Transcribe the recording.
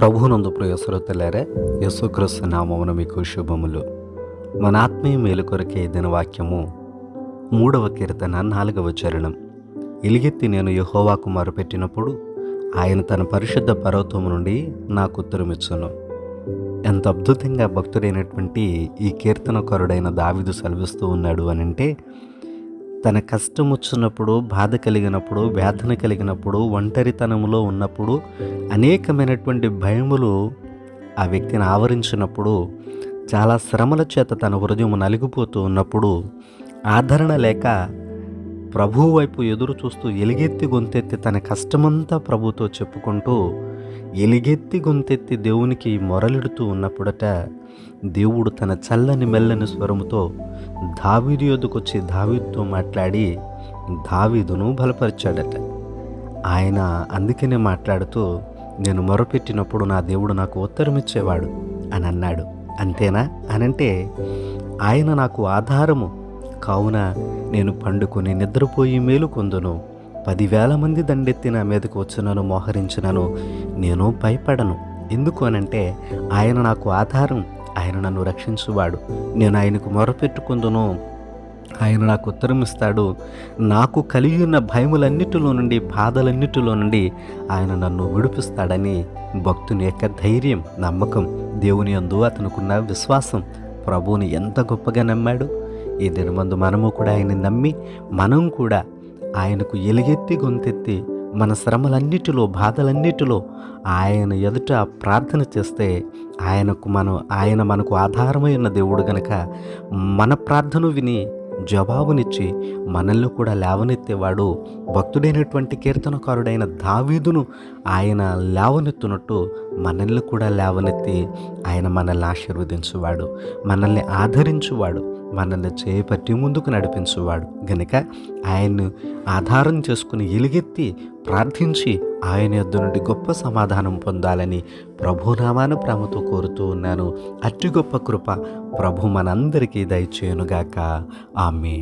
ప్రభునందు ప్రియ శ్రోతలారా యేసుక్రీస్తు నామమున మీకు శుభములు. మన ఆత్మీయ మేలు కొరకే దిన వాక్యము మూడవ కీర్తన నాలుగవ చరణం. ఎలిగెత్తి నేను యహోవాకు మరుపెట్టినప్పుడు ఆయన తన పరిశుద్ధ పర్వతం నుండి నాకు ఉత్తరమిచ్చును. ఎంత అద్భుతంగా భక్తుడైనటువంటి ఈ కీర్తనకారుడైన దావిదు సెలవిస్తూ ఉన్నాడు అని అంటే తన కష్టం వచ్చినప్పుడు బాధ కలిగినప్పుడు వేదన కలిగినప్పుడు ఒంటరితనంలో ఉన్నప్పుడు అనేకమైనటువంటి భయములు ఆ వ్యక్తిని ఆవరించినప్పుడు చాలా శ్రమల చేత తన హృదయం నలిగిపోతూ ఉన్నప్పుడు ఆదరణ లేక ప్రభువు వైపు ఎదురు చూస్తూ ఎలుగెత్తి గొంతెత్తి తన కష్టమంతా ప్రభుతో చెప్పుకుంటూ ఎలిగెత్తి గొంతెత్తి దేవునికి మొరలిడుతూ ఉన్నప్పుడట దేవుడు తన చల్లని మెల్లని స్వరముతో దావీదు యొద్దకొచ్చి దావీదుతో మాట్లాడి దావీదును బలపరిచాడట. ఆయన అందుకనే మాట్లాడుతూ నేను మొరపెట్టినప్పుడు నా దేవుడు నాకు ఉత్తరం ఇచ్చేవాడు అని అన్నాడు. అంతేనా? అనంటే ఆయన నాకు ఆధారము కావున నేను పండుకొని నిద్రపోయి మేలు కొందును పదివేల మంది దండెత్తి నా మీదకు వచ్చినను మోహరించినను. నేను భయపడను. ఎందుకు అనంటే ఆయన నాకు ఆధారం. ఆయన నన్ను రక్షించువాడు. నేను ఆయనకు మొరపెట్టుకుందును. ఆయన నాకు ఉత్తరం ఇస్తాడు నాకు కలిగి ఉన్న భయములన్నిటిలో నుండి బాధలన్నిటిలో నుండి ఆయన నన్ను విడిపిస్తాడని భక్తుని యొక్క ధైర్యం నమ్మకం దేవుని అందు అతనుకున్న విశ్వాసం. ప్రభువుని ఎంత గొప్పగా నమ్మాడు? ఈ దినమందు మనము కూడా ఆయన నమ్మి మనం కూడా ఆయనకు ఎలుగెత్తి గొంతెత్తి మన శ్రమలన్నిటిలో బాధలన్నిటిలో ఆయన ఎదుట ప్రార్థన చేస్తే ఆయనకు మనం ఆయన మనకు ఆధారమై ఉన్న దేవుడు గనక మన ప్రార్థన విని జవాబునిచ్చి మనల్ని కూడా లేవనెత్తేవాడు భక్తుడైనటువంటి కీర్తనకారుడైన దావీదును ఆయన లేవనెత్తునట్టు మనల్ని కూడా లేవనెత్తి ఆయన మనల్ని ఆశీర్వదించువాడు మనల్ని ఆదరించువాడు. మనల్ని చేపట్టి ముందుకు నడిపించువాడు. గనుక ఆయన్ను ఆధారం చేసుకుని ఎలుగెత్తి ప్రార్థించి ఆయన యొద్ద నుండి గొప్ప సమాధానం పొందాలని ప్రభునామాన ప్రేమతో కోరుతూ ఉన్నాను. అట్టి గొప్ప కృప ప్రభు మనందరికీ దయచేయునుగాక. ఆమె